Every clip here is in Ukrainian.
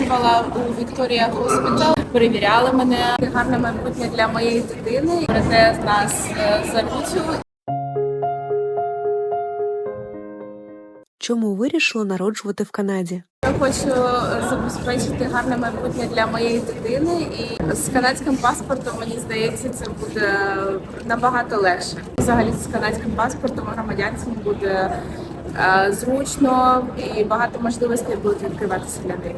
народжувала у Вікторія Хоспітал. Перевіряли мене гарне майбутнє для моєї дитини. Проте з нас е, заручили. Чому вирішила народжувати в Канаді? Я хочу забезпечити гарне майбутнє для моєї дитини, і з канадським паспортом мені здається, це буде набагато легше. Взагалі з канадським паспортом громадянством буде е, зручно і багато можливостей будуть відкриватися для неї.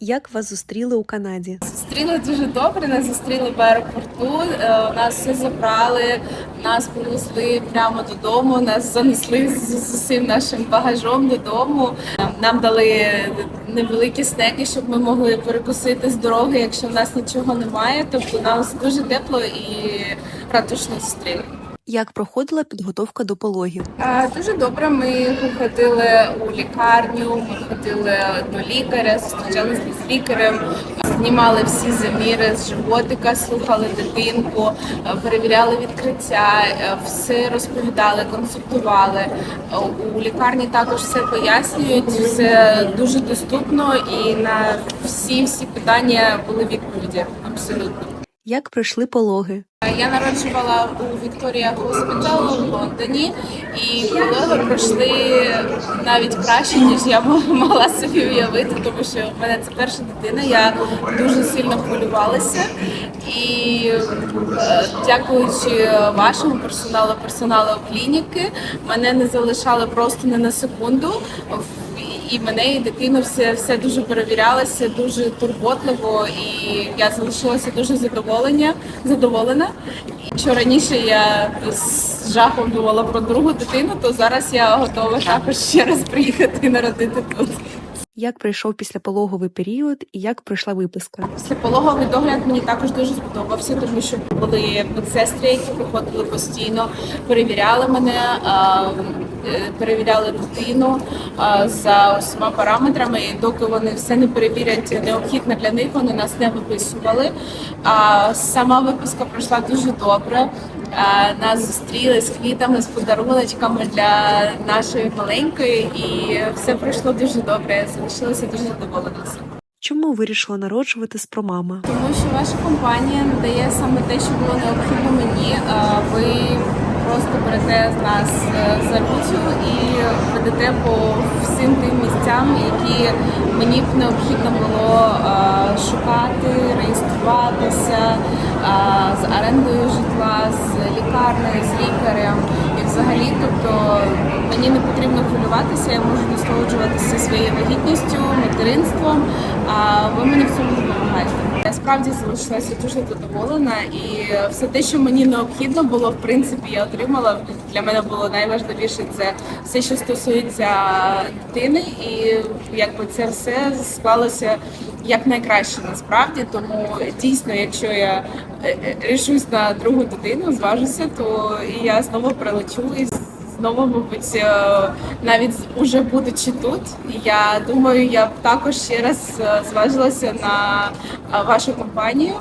Як вас зустріли у Канаді? Зустріли дуже добре. Нас зустріли в аеропорту. е, Нас все забрали, нас привезли прямо додому. Нас занесли з з усім нашим багажом додому. Е, Нам дали невеликі снеки, щоб ми могли перекусити з дороги, якщо в нас нічого немає. Тобто нас дуже тепло і радушно зустріли. Як проходила підготовка до пологів? Е, Дуже добре. Ми ходили у лікарню, ми ходили до лікаря, зустрічалися з лікарем, знімали всі заміри з животика, слухали дитинку, е, перевіряли відкриття, е, все розповідали, консультували. У лікарні також все пояснюють, все дуже доступно і на всі всі питання були відповіді абсолютно. Як пройшли пологи? Я народжувала у Вікторія Хоспітал у Лондоні, і пологи пройшли навіть краще, ніж я могла собі уявити, тому що в мене це перша дитина. Я дуже сильно хвилювалася. І е, дякуючи вашому персоналу, персоналу клініки, мене не залишали просто не на секунду. І мене і дитину все, все дуже перевірялося, дуже турботливо, і я залишилася дуже задоволення, задоволена. Якщо раніше я з жахом думала про другу дитину, то зараз я готова також ще раз приїхати і народити тут. Як пройшов післяпологовий період і як пройшла виписка? Післяпологовий догляд мені також дуже сподобався, тому що були медсестри, які приходили постійно, перевіряли мене, перевіряли дитину за усіма параметрами. І доки вони все не перевірять необхідне для них, вони нас не виписували. А сама виписка пройшла дуже добре. Нас зустріли з квітами, з подаруночками для нашої маленької, і все пройшло дуже добре. Залишилася дуже задоволена. Чому вирішила народжувати з промама? Тому що ваша компанія надає саме те, що було необхідно мені. Ви просто берете з нас е, за руцю і ведете по всім тим місцям, які мені б необхідно було е, шукати, реєструватися з орендою житла, з лікарнею, з лікарем. І взагалі, тобто мені не потрібно хвилюватися, я можу насолоджуватися своєю вагітністю, материнством, а ви мені в цьому допомагаєте. Я справді залишилася дуже задоволена, і все те, що мені необхідно було, в принципі, я отримала. Для мене було найважливіше це все, що стосується дитини, і якби це все склалося як найкраще насправді. Тому дійсно, якщо я е, е, рішусь на другу дитину, зважуся, то я знову прилечу і знову, мабуть, е, навіть уже будучи тут, я думаю, я б також ще раз е, зважилася на е, вашу компанію.